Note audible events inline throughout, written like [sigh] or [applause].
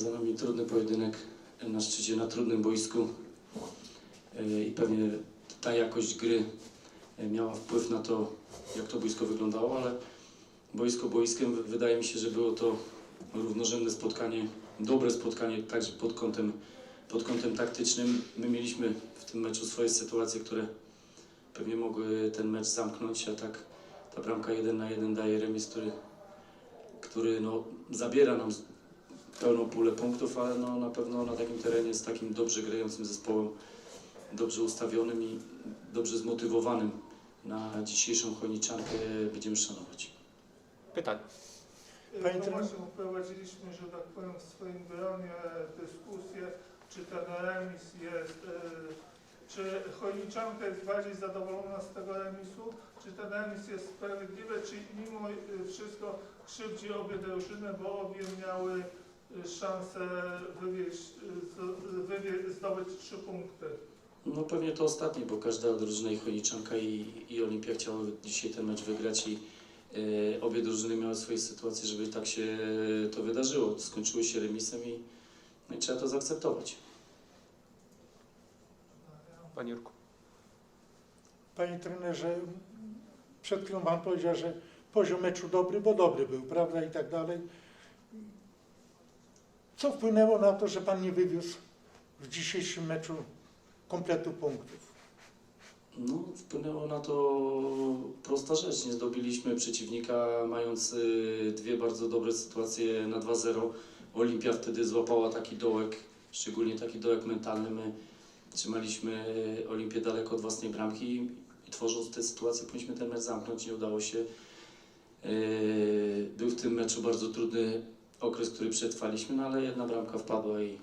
Za nami trudny pojedynek na szczycie, na trudnym boisku E, i pewnie ta jakość gry e, miała wpływ na to, jak to boisko wyglądało, ale boisko boiskiem wydaje mi się, że było to równorzędne spotkanie, dobre spotkanie także pod kątem, pod kątem taktycznym. My mieliśmy w tym meczu swoje sytuacje, które pewnie mogły ten mecz zamknąć, a tak ta bramka 1 na 1 daje remis, który, który no, zabiera nam pełną pulę punktów, ale no, na pewno na takim terenie z takim dobrze grającym zespołem, dobrze ustawionym i dobrze zmotywowanym na dzisiejszą chojniczankę będziemy szanować. Pytanie. Panie No właśnie prowadziliśmy, że tak powiem, w swoim gronie dyskusję, czy ten remis jest, y, czy Chojniczanka jest bardziej zadowolona z tego remisu, czy ten remis jest sprawiedliwy, czy mimo y, wszystko krzywdzi obie drużyny, bo obie miały szansę wywieźć, wywie, zdobyć trzy punkty. No pewnie to ostatnie, bo każda drużyna i Chojniczanka i, i Olimpia chciały dzisiaj ten mecz wygrać i e, obie drużyny miały swoje sytuacje, żeby tak się to wydarzyło. Skończyły się remisem i, no i trzeba to zaakceptować. Panie Jurku. Panie trenerze, przed chwilą Pan powiedział, że poziom meczu dobry, bo dobry był, prawda, i tak dalej. Co wpłynęło na to, że Pan nie wywiózł w dzisiejszym meczu kompletu punktów? No, wpłynęło na to prosta rzecz. Nie zdobyliśmy przeciwnika, mając y, dwie bardzo dobre sytuacje na 2-0. Olimpia wtedy złapała taki dołek, szczególnie taki dołek mentalny. My trzymaliśmy y, Olimpię daleko od własnej bramki i tworząc tę sytuację powinniśmy ten mecz zamknąć. Nie udało się. Y, Był w tym meczu bardzo trudny okres, który przetrwaliśmy, no ale jedna bramka wpadła i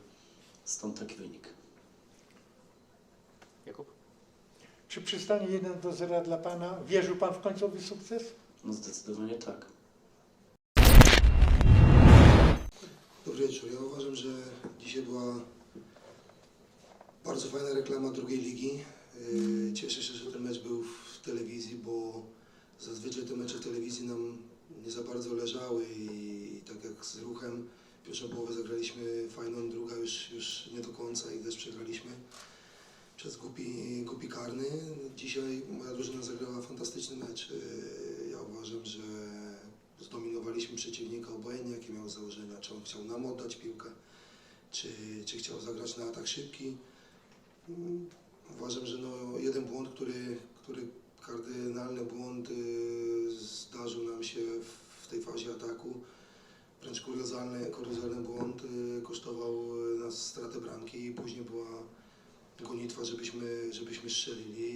stąd taki wynik. Jakub. Czy przy stanie 1 do 0 dla Pana wierzył Pan w końcowy sukces? No zdecydowanie tak. Dobry wieczór. Ja uważam, że dzisiaj była bardzo fajna reklama drugiej ligi. Yy, Cieszę się, że ten mecz był w telewizji, bo zazwyczaj te mecze w telewizji nam nie za bardzo leżały i tak jak z ruchem pierwszą połowę zagraliśmy fajną, druga już, już nie do końca i też przegraliśmy przez głupi, głupi karny. Dzisiaj moja drużyna zagrała fantastyczny mecz. Yy, Ja uważam, że zdominowaliśmy przeciwnika obojętnie jakie miał założenia, czy on chciał nam oddać piłkę, czy, czy chciał zagrać na atak szybki. Mm, Uważam, że no, jeden błąd, który, który kardynalny błąd y, zdarzył nam się w, w tej fazie ataku, wręcz kuriozalny, kuriozalny błąd y, kosztował y, nas stratę bramki i później była gonitwa, żebyśmy, żebyśmy strzelili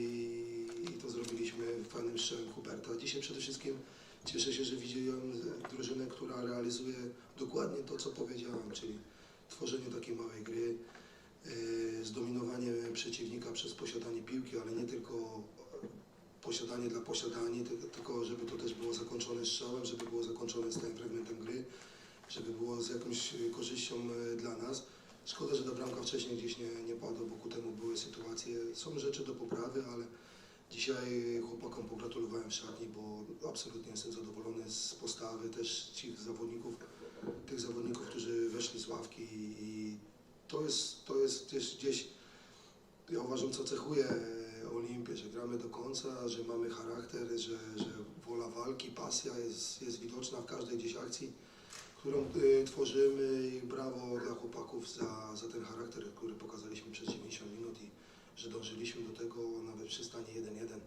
i, to zrobiliśmy fajnym strzałem Huberta. Dzisiaj przede wszystkim Cieszę się, że widziałem drużynę, która realizuje dokładnie to, co powiedziałem, czyli tworzenie takiej małej gry, yy, zdominowanie przeciwnika przez posiadanie piłki, ale nie tylko posiadanie dla posiadania, ty- tylko żeby to też było zakończone strzałem, żeby było zakończone stałym fragmentem gry, żeby było z jakąś korzyścią yy, dla nas. Szkoda, że ta bramka wcześniej gdzieś nie, nie padła, bo ku temu były sytuacje. Są rzeczy do poprawy, ale Dzisiaj chłopakom pogratulowałem w szatni, bo absolutnie jestem zadowolony z postawy też tych zawodników, tych zawodników, którzy weszli z ławki i, to jest, to jest też gdzieś, ja uważam, co cechuje Olimpię, że gramy do końca, że mamy charakter, że, że wola walki, pasja jest, jest widoczna w każdej gdzieś akcji, którą y, tworzymy i brawo dla chłopaków za, za ten charakter, który pokazaliśmy przez 90 minut i że dążyliśmy do tego, nawet przy stanie 1-1,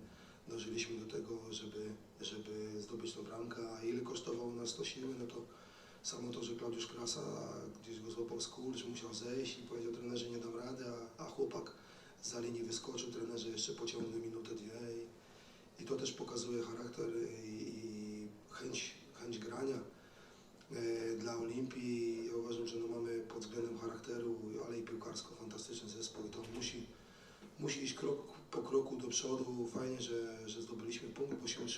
dążyliśmy do tego, żeby, żeby zdobyć tą bramkę, a ile kosztowało nas to siły, no to samo to, że Klaudiusz Krasa gdzieś go złapał skurcz, musiał zejść i powiedział trenerze nie dam rady, a, a chłopak za linii wyskoczył, trenerze jeszcze pociągnął minutę, dwie i, i to też pokazuje charakter i, i chęć, chęć grania e, dla Olimpii. Ja uważam, że no mamy pod względem charakteru, ale i piłkarsko fantastyczny zespół i to musi musi iść krok po kroku do przodu. Fajnie, że, że zdobyliśmy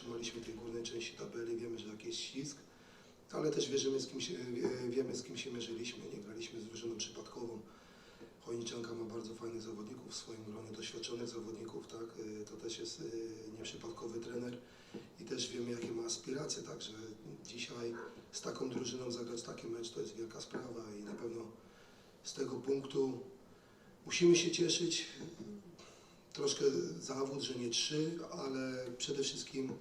w tej górnej części tabeli. Wiemy, że jakiś ścisk, ale też wierzymy, z kim się, wie- wiemy, z kim się mierzyliśmy. Nie graliśmy z drużyną przypadkową. Chojniczanka ma bardzo fajnych zawodników w swoim gronie, doświadczonych zawodników, tak? Y, To też jest y, nieprzypadkowy trener i też wiemy, jakie ma aspiracje, także dzisiaj z taką drużyną zagrać taki mecz to jest wielka sprawa i na pewno z tego punktu. Musimy się cieszyć. Troszkę zawód, że nie trzy, ale przede wszystkim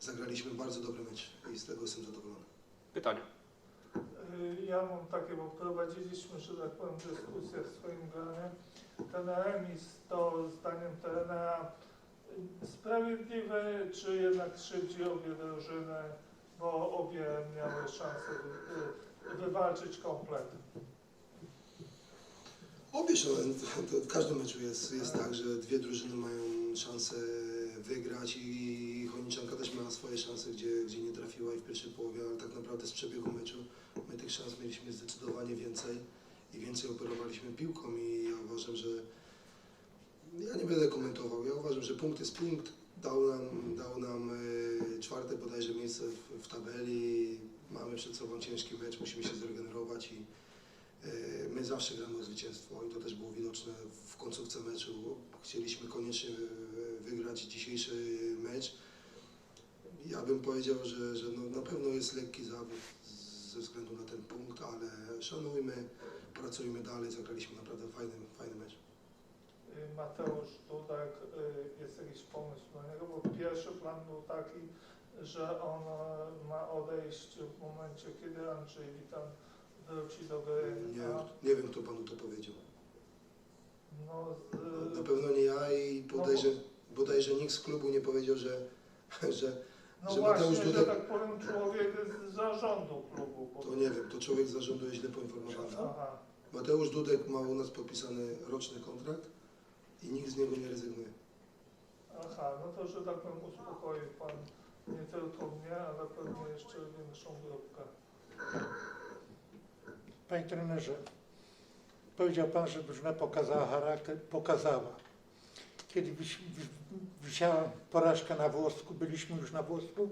zagraliśmy bardzo dobry mecz i z tego jestem zadowolony. Pytania. Y, Ja mam takie, bo prowadziliśmy, że tak powiem, dyskusję w swoim gronie. Ten remis to zdaniem trenera sprawiedliwy, czy jednak krzywdzi obie drużyny, bo obie miały szansę y, wywalczyć komplet. Obie są, w każdym meczu jest, jest tak, że dwie drużyny mają szansę wygrać i Choniczanka też miała swoje szanse, gdzie, gdzie nie trafiła i w pierwszej połowie, ale tak naprawdę z przebiegu meczu my tych szans mieliśmy zdecydowanie więcej i więcej operowaliśmy piłką i ja uważam, że ja nie będę komentował, ja uważam, że punkt jest punkt, dał nam, dał nam e, czwarte bodajże miejsce w, w tabeli, mamy przed sobą ciężki mecz, musimy się zregenerować i My zawsze gramy o zwycięstwo i to też było widoczne w końcówce meczu. Chcieliśmy koniecznie e, wygrać dzisiejszy mecz. Ja bym powiedział, że, że no, na pewno jest lekki zawód ze względu na ten punkt, ale szanujmy, pracujmy dalej, zagraliśmy naprawdę fajny, fajny mecz. Y, Mateusz Dudek, y, jest jakiś pomysł na niego, bo pierwszy plan był taki, że on ma odejść w momencie, kiedy Andrzej Witan Nie, nie wiem, kto panu to powiedział. No, z, Na pewno nie ja i bodajże, bodajże nikt z klubu nie powiedział, że, że no że właśnie, Mateusz że Dudek- tak powiem, człowiek z zarządu klubu. to nie wiem, to człowiek z zarządu jest źle poinformowany. Aha. Mateusz Dudek ma u nas podpisany roczny kontrakt i nikt z niego nie rezygnuje. Aha, no to, że tak powiem, uspokoił Pan nie tylko mnie, ale pewnie jeszcze większą grupkę. Panie trenerze, powiedział Pan, że drużyna pokazała charakter, pokazała. Kiedy wisi- wi- wisiała porażka na włosku, byliśmy już na włosku,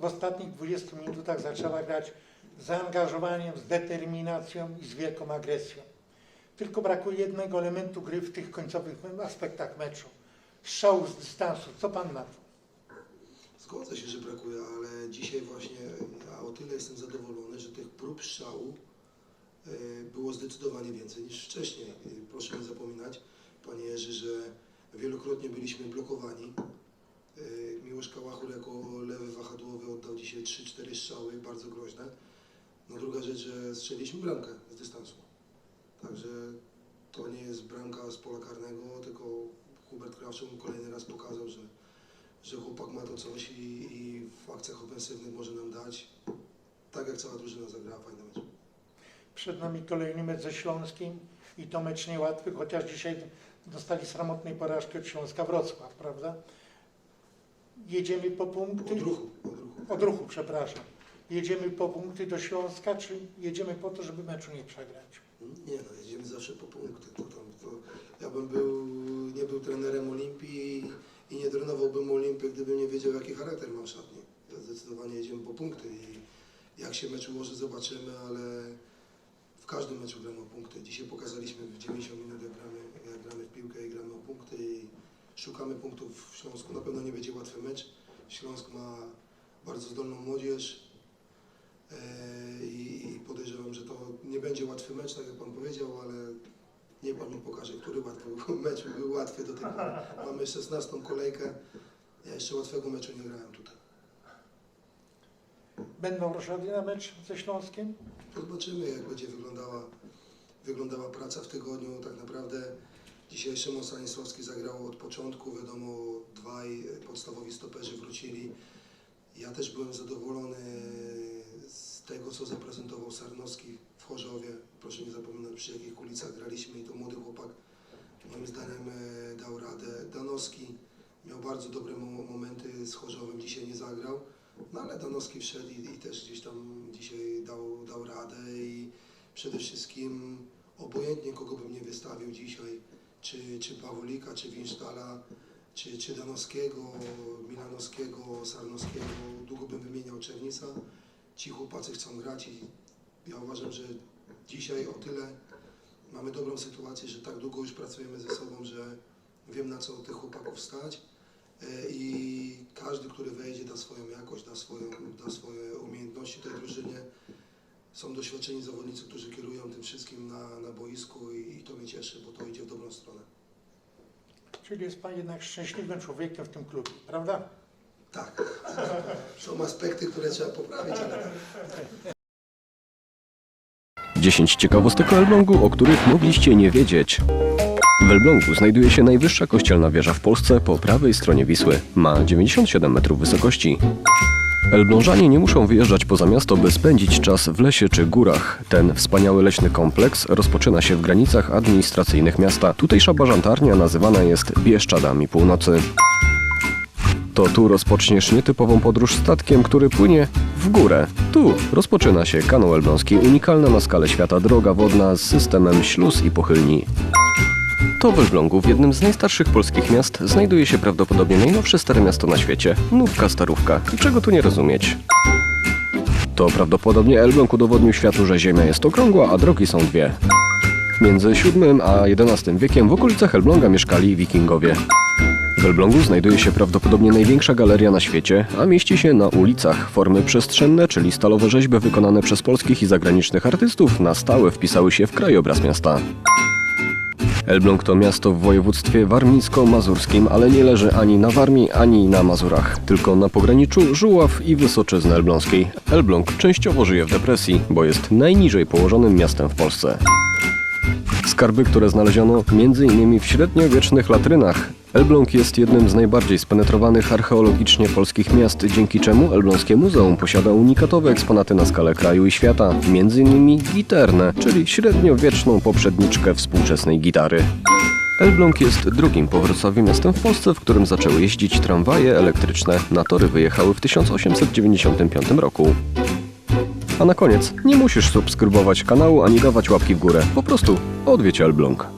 w ostatnich 20 minutach zaczęła grać z zaangażowaniem, z determinacją i z wielką agresją. Tylko brakuje jednego elementu gry w tych końcowych aspektach meczu. Strzału z dystansu. Co Pan na to? Zgodzę się, że brakuje, ale dzisiaj właśnie ja o tyle jestem zadowolony, że tych prób strzału było zdecydowanie więcej niż wcześniej. E, Proszę nie zapominać, Panie Jerzy, że wielokrotnie byliśmy blokowani. E, Miłosz Kałachur jako lewy wahadłowy oddał dzisiaj 3-4 strzały, bardzo groźne. No druga rzecz, że strzeliliśmy bramkę z dystansu. Także to nie jest bramka z pola karnego, tylko Hubert Krawczuk kolejny raz pokazał, że że chłopak ma to coś i, i w akcjach ofensywnych może nam dać, tak jak cała drużyna zagrała mecz. Przed nami kolejny mecz ze Śląskiem i to mecz niełatwy, chociaż dzisiaj dostali sromotnej porażkę od Śląska Wrocław, prawda? Jedziemy po punkty, od ruchu, przepraszam. Jedziemy po punkty do Śląska, czy jedziemy po to, żeby meczu nie przegrać? Nie no, jedziemy zawsze po punkty. To tam, to ja bym był, nie był trenerem Olimpii i nie trenowałbym Olimpii, gdybym nie wiedział, jaki charakter ma w szatni. Ja zdecydowanie jedziemy po punkty i jak się mecz ułoży, zobaczymy, ale w każdym meczu gramy o punkty. Dzisiaj pokazaliśmy w 90 minut, jak gramy, jak gramy w piłkę i gramy o punkty i szukamy punktów w Śląsku. Na pewno nie będzie łatwy mecz. Śląsk ma bardzo zdolną młodzież, E, I, I podejrzewam, że to nie będzie łatwy mecz, tak jak Pan powiedział, ale niech Pan mi pokaże, który łatwy [laughs] mecz był łatwy do pory. Mamy 16 kolejkę. Ja jeszcze łatwego meczu nie grałem tutaj. Będą roszady na mecz ze Śląskiem? Zobaczymy, jak będzie wyglądała, wyglądała praca w tygodniu. Tak naprawdę dzisiaj Szymon Stanisławski zagrał od początku. Wiadomo, dwaj podstawowi stoperzy wrócili. Ja też byłem zadowolony z tego, co zaprezentował Sarnowski w Chorzowie. Proszę nie zapominać, przy jakich kulicach graliśmy i to młody chłopak moim zdaniem e, dał radę. Danowski miał bardzo dobre mo- momenty z Chorzowem, dzisiaj nie zagrał. No ale Danowski wszedł i, i też gdzieś tam dzisiaj dał, dał radę i przede wszystkim obojętnie kogo bym nie wystawił dzisiaj, czy, czy Pawolika, czy Winsztala, czy, czy Danowskiego, Milanowskiego, Sarnowskiego, długo bym wymieniał Czernica. Ci chłopacy chcą grać i ja uważam, że dzisiaj o tyle mamy dobrą sytuację, że tak długo już pracujemy ze sobą, że wiem na co tych chłopaków stać. E, i każdy, który wejdzie, da swoją jakość, da, swoją, da swoje umiejętności tej drużynie. są doświadczeni zawodnicy, którzy kierują tym wszystkim na, na boisku i, i to mnie cieszy, bo to idzie w dobrą stronę. Czyli jest pan jednak szczęśliwym człowiekiem w tym klubie, prawda? Tak, [laughs] są aspekty, które trzeba poprawić, ale 10 ciekawostek o Elblągu, o których mogliście nie wiedzieć. W Elblągu znajduje się najwyższa kościelna wieża w Polsce po prawej stronie Wisły. Ma 97 metrów wysokości. Elblążanie nie muszą wyjeżdżać poza miasto, by spędzić czas w lesie czy górach. Ten wspaniały leśny kompleks rozpoczyna się w granicach administracyjnych miasta. Tutejsza bażantarnia nazywana jest Bieszczadami Północy. To tu rozpoczniesz nietypową podróż statkiem, który płynie w górę. Tu rozpoczyna się kanał elbląski, unikalna na skalę świata droga wodna z systemem śluz i pochylni. To w Elblągu, w jednym z najstarszych polskich miast, znajduje się prawdopodobnie najnowsze stare miasto na świecie. Nówka Starówka. Czego tu nie rozumieć? To prawdopodobnie Elbląg udowodnił światu, że Ziemia jest okrągła, a drogi są dwie. Między VII a XI wiekiem w okolicach Elbląga mieszkali wikingowie. W Elblągu znajduje się prawdopodobnie największa galeria na świecie, a mieści się na ulicach. Formy przestrzenne, czyli stalowe rzeźby wykonane przez polskich i zagranicznych artystów, na stałe wpisały się w krajobraz miasta. Elbląg to miasto w województwie warmińsko-mazurskim, ale nie leży ani na Warmii, ani na Mazurach, tylko na pograniczu Żuław i Wysoczyzny Elbląskiej. Elbląg częściowo żyje w depresji, bo jest najniżej położonym miastem w Polsce. Skarby, które znaleziono m.in. w średniowiecznych latrynach. Elbląg jest jednym z najbardziej spenetrowanych archeologicznie polskich miast, dzięki czemu Elbląskie Muzeum posiada unikatowe eksponaty na skalę kraju i świata, m.in. giternę, czyli średniowieczną poprzedniczkę współczesnej gitary. Elbląg jest drugim po Wrocławiu miastem w Polsce, w którym zaczęły jeździć tramwaje elektryczne. Na tory wyjechały w 1895 roku. A na koniec, nie musisz subskrybować kanału ani dawać łapki w górę. Po prostu odwiedź Elbląg.